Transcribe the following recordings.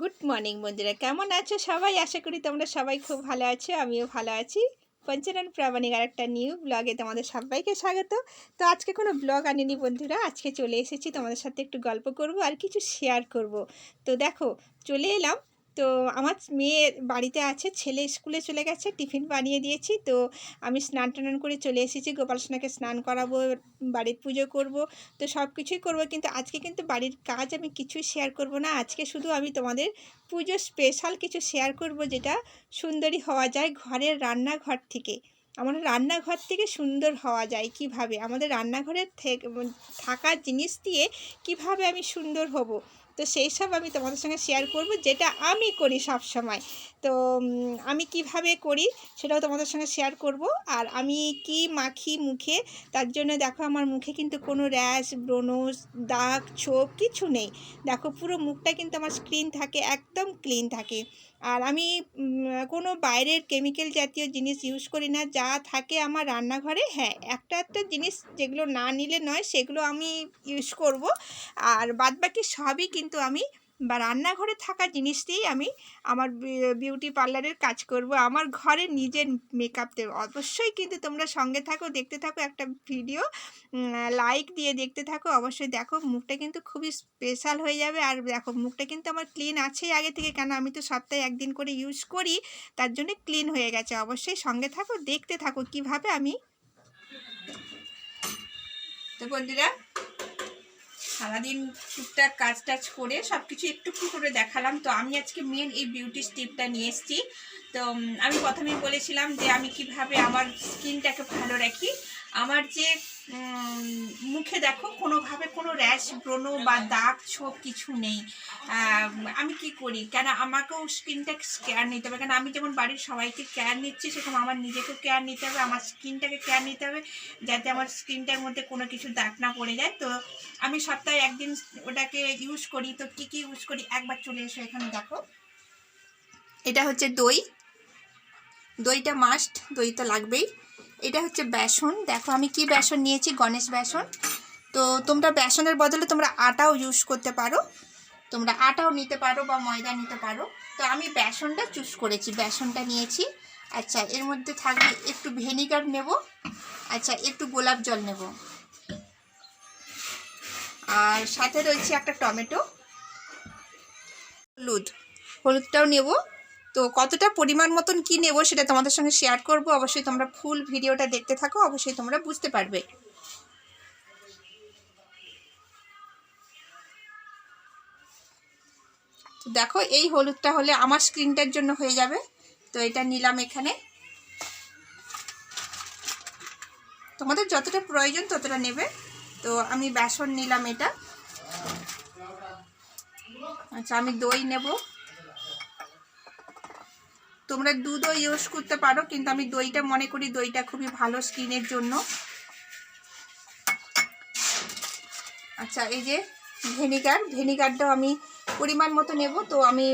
Good morning বন্ধুরা। কেমন আছো সবাই? আশা করি তোমরা সবাই খুব ভালো আছো, আমিও ভালো আছি। পঞ্চানন প্রামাণিক আর একটা নিউ ব্লগে তোমাদের সবাইকে স্বাগত। তো আজকে কোনো ব্লগ আনিনি বন্ধুরা, আজকে চলে এসেছি তোমাদের সাথে একটু গল্প করব আর কিছু শেয়ার করব। তো দেখো, চলে এলাম তো আমার মেয়ে বাড়িতে আছে, ছেলে স্কুলে চলে গেছে, টিফিন বানিয়ে দিয়েছি। তো আমি স্নান টান করে চলে এসেছি, গোপাল সোনাকে স্নান করাবো, বাড়ির পুজো করব, তো সব কিছুই করব। কিন্তু আজকে কিন্তু বাড়ির কাজ আমি কিছুই শেয়ার করব না। আজকে শুধু আমি তোমাদের পুজো স্পেশাল কিছু শেয়ার করব, যেটা সুন্দরী হওয়া যায় ঘরের রান্নাঘর থেকে। আমার রান্নাঘর থেকে সুন্দর হওয়া যায় কীভাবে? আমাদের রান্নাঘরের থেকে থাকা জিনিস দিয়ে কীভাবে আমি সুন্দর হব? তো সেই সব আমি তোমাদের সঙ্গে শেয়ার করব, যেটা আমি করি সব সময় তো আমি কীভাবে করি সেটাও তোমাদের সঙ্গে শেয়ার করব। আর আমি কি মাখি মুখে, তার জন্য দেখো আমার মুখে কিন্তু কোনো র্যাশ ব্রণ দাগ, ছোপ কিছু নেই। দেখো পুরো মুখটা কিন্তু আমার স্ক্রিন থাকে, একদম ক্লিন থাকে। আর আমি কোনো বাইরের কেমিক্যাল জাতীয় জিনিস ইউজ করি না, যা থাকে আমার রান্নাঘরে হ্যাঁ একটা একটা জিনিস যেগুলো না নিলে নয়, সেগুলো আমি ইউজ করব। আর বাদবাকি সবই কিন্তু আমি বা রান্নাঘরে থাকা জিনিস দিয়েই আমি আমার বিউটি পার্লারের কাজ করব। আমার ঘরে নিজের মেকআপ অবশ্যই কিন্তু তোমরা সঙ্গে থাকো, দেখতে থাকো একটা ভিডিও লাইক দিয়ে দেখতে থাকো। অবশ্যই দেখো, মুখটা কিন্তু খুবই স্পেশাল হয়ে যাবে। আর দেখো, মুখটা কিন্তু আমার ক্লিন আছেই আগে থেকে। কেন আমি তো সপ্তাহে একদিন করে ইউজ করি, তার জন্য ক্লিন হয়ে গেছে। অবশ্যই সঙ্গে থাকো, দেখতে থাকো কীভাবে আমি। তো বন্ধুরা সারাদিন টুকটাক কাজ টাজ করে সব কিছু একটু একটু করে দেখালাম। তো আমি আজকে মেন এই বিউটি স্টিপটা নিয়ে এসেছি। তো আমি প্রথমেই বলেছিলাম যে আমি কীভাবে আমার স্কিনটাকে ভালো রাখি। আমার যে মুখে দেখো, কোনোভাবে কোনো র্যাশ, ব্রণ বা দাগ ছোপ কিছু নেই। আমি কি করি? কেন আমাকেও স্কিনটা কেয়ার নিতে হবে। কেন আমি যেমন বাড়ির সবাইকে কেয়ার নিচ্ছি, সেরকম আমার নিজেকেও কেয়ার নিতে হবে, আমার স্কিনটাকে কেয়ার নিতে হবে, যাতে আমার স্কিনটার মধ্যে কোনো কিছু দাগ না পড়ে যায়। তো আমি সপ্তাহে একদিন ওটাকে ইউজ করি। তো কী কী ইউজ করি? একবার চলে এসো এখানে দেখো। এটা হচ্ছে দই। দইটা মাস্ট দই তো লাগবেই। এটা হচ্ছে বেসন। দেখো, আমি কি বেসন নিয়েছি? গণেশ বেসন। তো তোমরা বেসনের বদলে তোমরা আটাও ইউজ করতে পারো। তোমরা আটাও নিতে পারো বা ময়দা নিতে পারো। তো আমি বেসনটা চুজ করেছি। বেসনটা নিয়েছি। আচ্ছা এর মধ্যে থাকবে একটু ভেনিগার নেব। আচ্ছা একটু গোলাপ জল নেব। আর সাথে রয়েছে একটা টমেটো। হলুদ। হলুদটাও নেব। তো কতটা পরিমাণ মতন কি নেব সেটা তোমাদের সঙ্গে শেয়ার করব। অবশ্যই তোমরা ফুল ভিডিওটা দেখতে থাকো, অবশ্যই তোমরা বুঝতে পারবে। তো দেখো, এই হলুদটা হলে আমার স্ক্রিনটার জন্য হয়ে যাবে। তো এটা নিলাম এখানে। তোমাদের যতটা প্রয়োজন ততটা নেবে। তো আমি বেসন নিলাম এটা। আচ্ছা আমি দই নেব। তোমরা দুধও ইউজ করতে পারো, কিন্তু আমি দইটা মনে করি দইটা খুবই ভালো স্কিনের জন্য। আচ্ছা এই যে ভেনিগার ভেনিগারটাও আমি পরিমাণ মতো নেব, তো আমি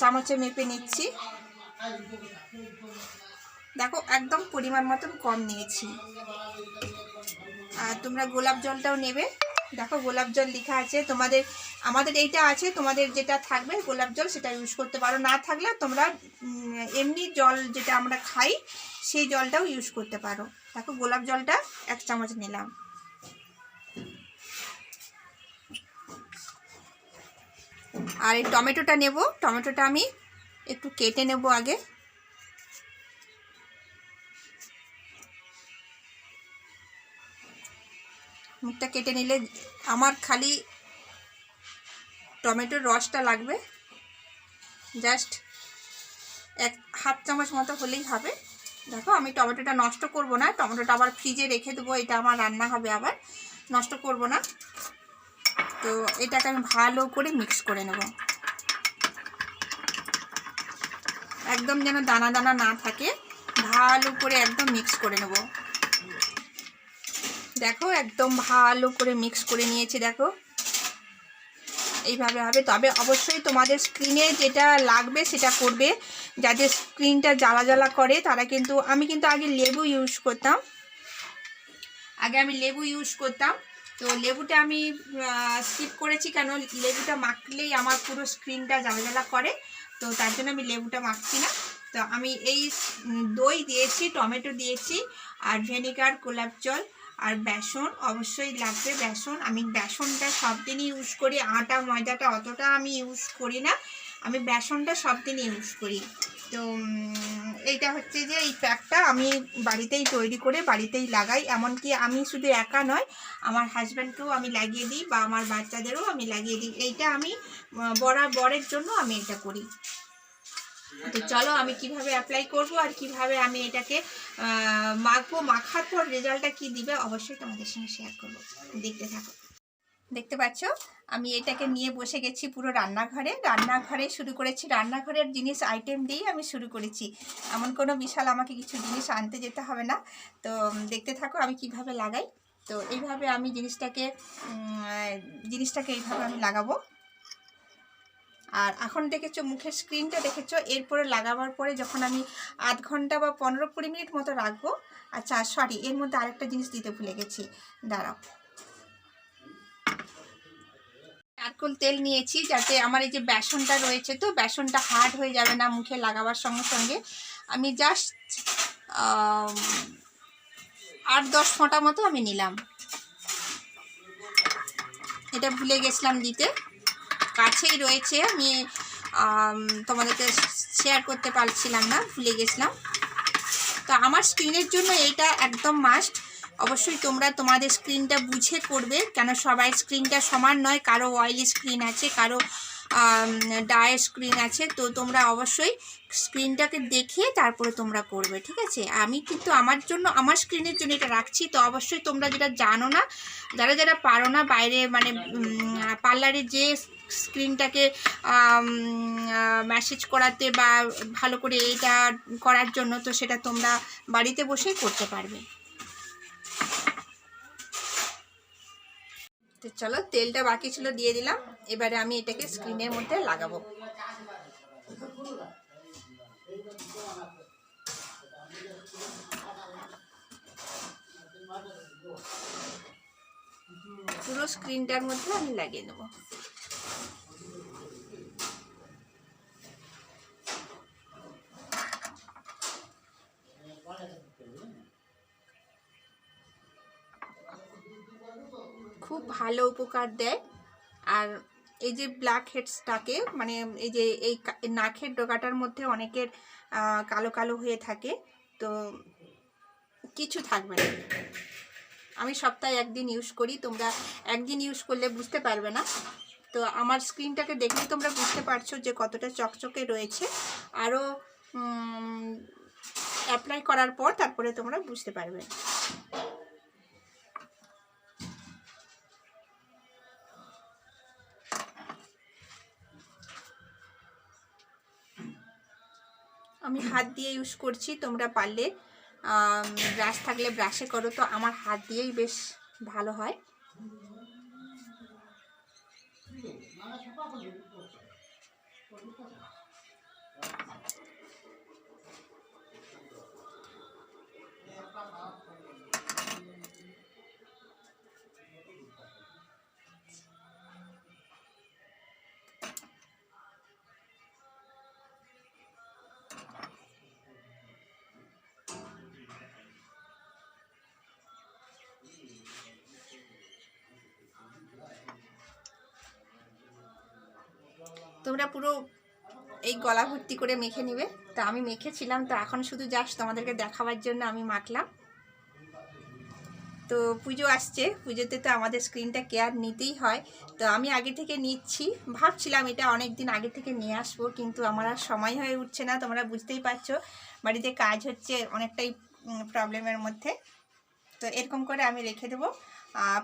চামচে মেপে নিচ্ছি। দেখো, একদম পরিমাণ মতন কম নিয়েছি। আর তোমরা গোলাপ জলটাও নেবে। দেখো, গোলাপ জল লেখা আছে। তোমাদের, আমাদের এইটা আছে, তোমাদের যেটা থাকবে গোলাপ জল সেটা ইউজ করতে পারো। না থাকলে তোমরা এমনি জল যেটা আমরা খাই, সেই জলটাও ইউজ করতে পারো। দেখো, গোলাপ জলটা এক চামচ নিলাম। আর এই টমেটোটা নেব। টমেটোটা আমি একটু কেটে নেব আগে। মুখটা কেটে নিলে আমার খালি টমেটোর রসটা লাগবে। জাস্ট এক হাফ চামচ মতো হলেই হবে। দেখো আমি টমেটোটা নষ্ট করব না, টমেটোটা আবার ফ্রিজে রেখে দেবো, এটা আমার রান্না হবে আবার। নষ্ট করব না। তো এটাকে আমি ভালো করে মিক্স করে নেব। একদম যেন দানা দানা না থাকে, ভালো করে একদম মিক্স করে নেব। দেখো, একদম ভালো করে মিক্স করে নিয়েছি, দেখো। এইভাবে হবে। তবে অবশ্যই তোমাদের স্ক্রিনে যেটা লাগবে সেটা করবে। যাদের স্ক্রিনটা জ্বালা জ্বালা করে, তারা কিন্তু, আমি কিন্তু আগে লেবু ইউজ করতাম। আগে আমি লেবু ইউজ করতাম। তো লেবুটা আমি স্কিপ করেছি কেন? লেবুটা মাখলেই আমার পুরো স্ক্রিনটা জ্বালা জ্বালা করে। তো তার জন্য আমি লেবুটা মাখছি না। তো আমি এই দই দিয়েছি, টমেটো দিয়েছি, আর ভিনেগার গোলাপ জল। আর বেসন, অবশ্যই লাগবে বেসন। আমি বেসনটা সব দিনই ইউজ করি, আটা, ময়দাটা অতটা আমি ইউজ করি না। আমি বেসনটা সব দিনই ইউজ করি। তো এইটা হচ্ছে যে এই প্যাকটা আমি বাড়িতেই তৈরি করে বাড়িতেই লাগাই। এমনকি আমি শুধু একা নয়, আমার হাজব্যান্ডকেও আমি লাগিয়ে দিই বা আমার বাচ্চাদেরও আমি লাগিয়ে দিই। এইটা আমি বরাবরের জন্য আমি এটা করি। তো চলো আমি কীভাবে অ্যাপ্লাই করব আর কীভাবে আমি এটাকে মাখবো, মাখার পর রেজাল্টটা কি দিবে অবশ্যই তোমাদের সঙ্গে শেয়ার করব। দেখতে থাকো। দেখতে পাচ্ছ? আমি এটাকে নিয়ে বসে গেছি পুরো রান্নাঘরে। রান্নাঘরে শুরু করেছি। রান্নাঘরের জিনিস আইটেম দিয়েই আমি শুরু করেছি। এমন কোনো বিশাল আমাকে কিছু জিনিস আনতে যেতে হবে না। তো দেখতে থাকো আমি কীভাবে লাগাই। তো, এইভাবে আমি জিনিসটাকে জিনিসটাকে এইভাবে আমি লাগাবো। আর এখন দেখেছ মুখের স্ক্রিনটা দেখেছ? এরপরে লাগাবার পরে যখন আমি আধ ঘণ্টা বা পনেরো কুড়ি মিনিট মতো রাখব আচ্ছা সরি এর মধ্যে আরেকটা জিনিস দিতে ভুলে গেছি। দাঁড়াও। নারকোল তেল নিয়েছি যাতে আমার এই যে বেসনটা রয়েছে তো, বেসনটা হার্ড হয়ে যাবে না মুখে লাগাবার সঙ্গে সঙ্গে। আমি জাস্ট আট দশ ফোঁটা মতো আমি নিলাম। এটা ভুলে গেছিলাম দিতে। কাছেই রয়েছে। আমি তোমাদেরকে শেয়ার করতে পারছিলাম না, ভুলে গেছিলাম। তো আমার স্ক্রিনের জন্য এইটা একদম মাস্ট অবশ্যই তোমরা তোমাদের স্ক্রিনটা বুঝে করবে, কেন সবাই স্ক্রিনটা সমান নয়, কারও অয়েলি স্ক্রিন আছে, কারও ডায় স্ক্রিন আছে, তো তোমরা অবশ্যই স্ক্রিনটাকে দেখে তারপরে তোমরা করবে, ঠিক আছে? আমি কিন্তু আমার জন্য, আমার স্ক্রিনের জন্য এটা রাখছি, তো অবশ্যই তোমরা যেটা জানো না, যারা যারা পারো না বাইরে মানে পার্লারে যে স্ক্রিনটাকে মেসেজ করাতে বা ভালো করে এটা করার জন্য, তো সেটা তোমরা বাড়িতে বসেই করতে পারবে। তো চলো, তেলটা বাকি ছিল, দিয়ে দিলাম। এবারে আমি এটাকে স্ক্রিনের মধ্যে লাগাবো। পুরো স্ক্রিনটার মধ্যে আমি লাগিয়ে দেবো ভালো উপকার দেয়। আর এই যে ব্ল্যাক হেডসটাকে মানে এই যে এই নাকের ডগাটার মধ্যে অনেকের কালো কালো হয়ে থাকে, তো কিছু থাকবে না। আমি সপ্তাহে একদিন ইউজ করি, তোমরা একদিন ইউজ করলে বুঝতে পারবে না। তো আমার স্ক্রিনটাকে দেখলেই তোমরা বুঝতে পারছ যে কতটা চকচকে রয়েছে। আরও অ্যাপ্লাই করার পর তারপরে তোমরা বুঝতে পারবে। আমি হাত দিয়ে ইউজ করছি, তোমরা পারলে ব্রাশ থাকলে ব্রাশে করো। তো আমার হাত দিয়েই বেশ ভালো হয়। তোমরা পুরো এই গলা ভর্তি করে মেখে নিবে। তো আমি মেখেছিলাম, তো এখন শুধু জাস্ট তোমাদেরকে দেখাবার জন্য আমি মাখলাম। তো পুজো আসছে, পুজোতে তো আমাদের স্ক্রিনটা কেয়ার নিতেই হয়। তো আমি আগে থেকে নিচ্ছি, ভাবছিলাম এটা অনেক দিন আগে থেকে নিয়ে আসব, কিন্তু আমার আর সময় হয়ে উঠছে না, তোমরা বুঝতেই পারছ। বাড়িতে কাজ হচ্ছে অনেকটাই প্রবলেমের মধ্যে। তো এরকম করে আমি রেখে দেবো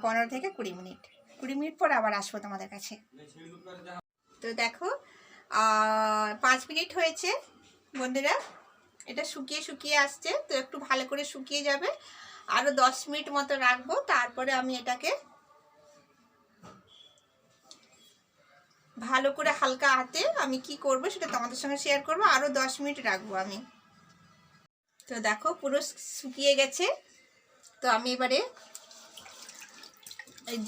পনেরো থেকে কুড়ি মিনিট। কুড়ি মিনিট পর আবার আসব তোমাদের কাছে। তো দেখো পাঁচ মিনিট হয়েছে বন্ধুরা। এটা শুকিয়ে শুকিয়ে আসছে, তো একটু ভালো করে শুকিয়ে যাবে। আরও দশ মিনিট মতো রাখব, তারপরে আমি এটাকে ভালো করে হালকা হাতে আমি কি করব সেটা তোমাদের সঙ্গে শেয়ার করব। আরও দশ মিনিট রাখব আমি। তো দেখো, পুরো শুকিয়ে গেছে। তো আমি এবারে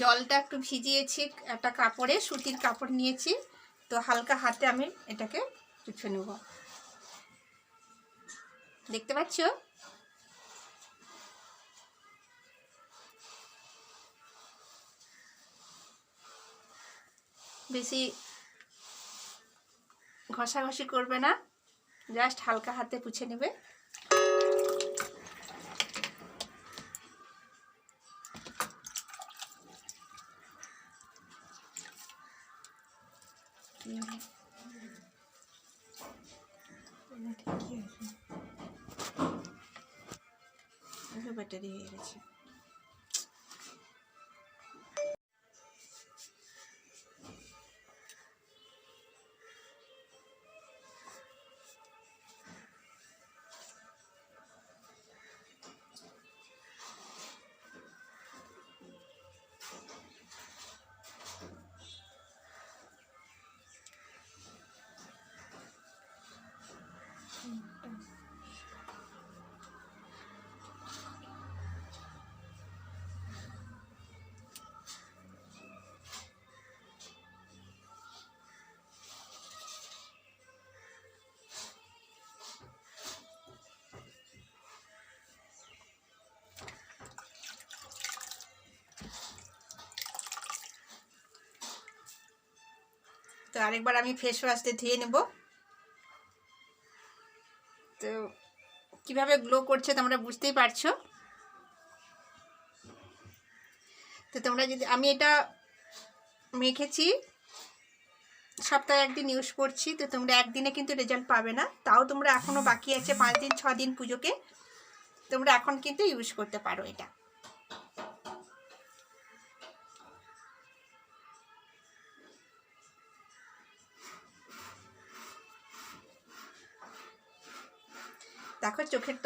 জলটা একটু ভিজিয়েছি, একটা কাপড়ে, সুতির কাপড় নিয়েছি। তো হালকা হাতে আমি এটাকে মুছে নেব। দেখতে পাচ্ছ? বেশি ঘষাঘষি করবে না, জাস্ট হালকা হাতে পুছে নেবে। зустрічі. আরেকবার আমি ফেস দিয়ে ধুয়ে নেব। তো কীভাবে গ্লো করছে তোমরা বুঝতেই পারছ? তো তোমরা যদি, আমি এটা মেখেছি, সপ্তাহে একদিন ইউজ করছি, তো তোমরা একদিনে কিন্তু রেজাল্ট পাবে না। তাও তোমরা এখনও বাকি আছে পাঁচ দিন, ছ দিন পুজোকে, তোমরা এখন কিন্তু ইউজ করতে পারো এটা।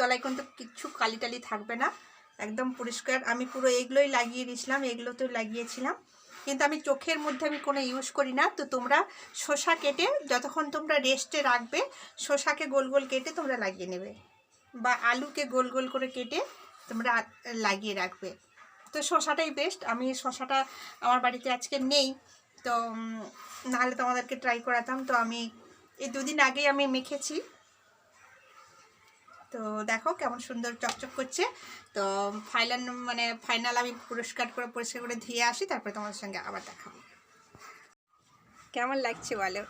তলায় কিন্তু কিচ্ছু কালি টালি থাকবে না, একদম পরিষ্কার। আমি পুরো এগুলোই লাগিয়ে দিয়েছিলাম, এগুলোতেও লাগিয়েছিলাম। কিন্তু আমি চোখের মধ্যে আমি কোনো ইউজ করি না। তো তোমরা শসা কেটে যতক্ষণ তোমরা রেস্টে রাখবে, শসাকে গোল গোল কেটে তোমরা লাগিয়ে নেবে। বা আলুকে গোল গোল করে কেটে তোমরা লাগিয়ে রাখবে। তো শসাটাই বেস্ট আমি শসাটা আমার বাড়িতে আজকে নেই, তো নাহলে তোমাদেরকে ট্রাই করাতাম। তো আমি এই দুদিন আগেই আমি মেখেছি। তো দেখো কেমন সুন্দর চকচক করছে। তো ফাইনাল মানে ফাইনাল আমি পরিষ্কার করে পরিষ্কার করে ধুয়ে আসি, তারপরে তোমার সঙ্গে আবার দেখাবো কেমন লাগছে বলো?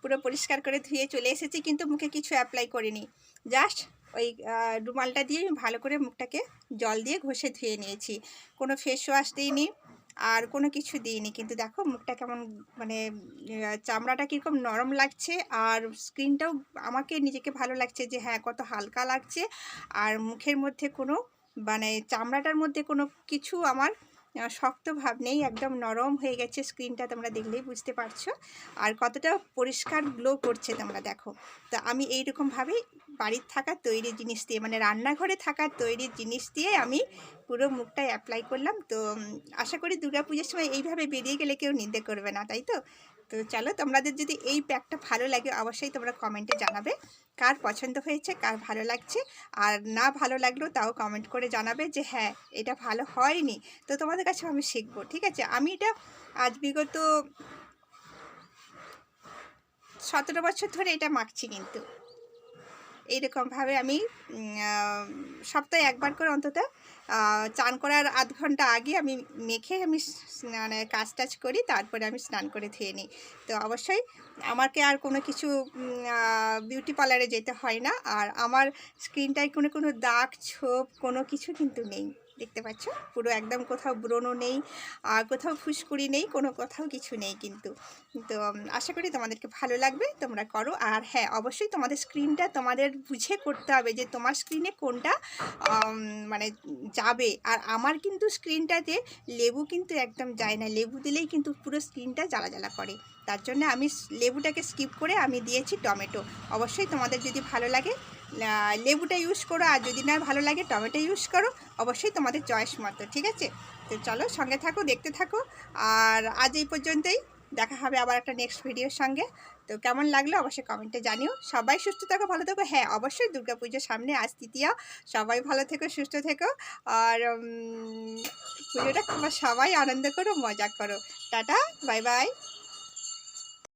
পুরো পরিষ্কার করে ধুয়ে চলে এসেছি, কিন্তু মুখে কিছু অ্যাপ্লাই করিনি। জাস্ট ওই রুমালটা দিয়ে ভালো করে মুখটাকে জল দিয়ে ঘষে ধুয়ে নিয়েছি। কোনো ফেস ওয়াশ দিইনি। আর কোনো কিছু দিইনি। কিন্তু দেখো মুখটা কেমন মানে চামড়াটা কীরকম নরম লাগছে আর স্ক্রিনটাও আমাকে নিজেকে ভালো লাগছে যে হ্যাঁ কত হালকা লাগছে। আর মুখের মধ্যে কোনো মানে চামড়াটার মধ্যে কোনো কিছু আমার শক্ত ভাব নেই একদম নরম হয়ে গেছে স্ক্রিনটা, তোমরা দেখলেই বুঝতে পারছ। আর কতটা পরিষ্কার গ্লো করছে তোমরা দেখো। তো আমি এইরকমভাবেই বাড়ির থাকা তৈরি জিনিস দিয়ে মানে রান্নাঘরে থাকা তৈরি জিনিস দিয়ে আমি পুরো মুখটায় অ্যাপ্লাই করলাম। তো আশা করি পুজোর সময় এইভাবে বেরিয়ে গেলে কেউ নিন্দে করবে না, তাই তো? তো চলো তোমাদের যদি এই প্যাকটা ভালো লাগে অবশ্যই তোমরা কমেন্টে জানাবে কার পছন্দ হয়েছে, কার ভালো লাগছে আর না ভালো লাগলেও তাও কমেন্ট করে জানাবে যে হ্যাঁ এটা ভালো হয়নি। তো তোমাদের কাছে আমি শিখব, ঠিক আছে? আমি এটা আজ বিগত সতেরো বছর ধরে এটা মাখছি কিন্তু। এইরকমভাবে আমি সপ্তাহে একবার করে অন্তত চান করার আধ ঘণ্টা আগে আমি মেখে আমি মানে কাজ টাজ করি, তারপরে আমি স্নান করে ধুয়ে নিই। তো অবশ্যই আমাকে আর কোনো কিছু বিউটি পার্লারে যেতে হয় না। আর আমার স্ক্রিনটায় কোনো কোনো দাগ, ছোপ কোনো কিছু কিন্তু নেই। দেখতে পাচ্ছ? পুরো একদম কোথাও ব্রণ নেই আর কোথাও ফুসকুড়ি নেই, কোনো কোথাও কিছু নেই কিন্তু। তো আশা করি তোমাদেরকে ভালো লাগবে, তোমরা করো। আর হ্যাঁ অবশ্যই তোমাদের স্ক্রিনটা তোমাদের বুঝে করতে হবে যে তোমার স্ক্রিনে কোনটা মানে যাবে। আর আমার কিন্তু স্ক্রিনটাতে লেবু কিন্তু একদম যায় না। লেবু দিলেই কিন্তু পুরো স্ক্রিনটা জ্বালা জ্বালা করে। তার জন্য আমি লেবুটাকে স্কিপ করে আমি দিয়েছি টমেটো। অবশ্যই তোমাদের যদি ভালো লাগে লেবুটা ইউজ করো, আর যদি না ভালো লাগে টমেটো ইউজ করো, অবশ্যই তোমাদের চয়েস মতো, ঠিক আছে? তো চলো সঙ্গে থাকো, দেখতে থাকো, আর আজ এই পর্যন্তই, দেখা হবে আবার একটা নেক্সট ভিডিওর সঙ্গে। তো কেমন লাগল অবশ্যই কমেন্টে জানিও। সবাই সুস্থ থাকো, ভালো থেকো হ্যাঁ অবশ্যই দুর্গা পুজোর সামনে আজ তৃতীয়া। সবাই ভালো থেকো, সুস্থ থেকো, আর পুজোটা সবাই আনন্দ করো, মজা করো। Tata bye bye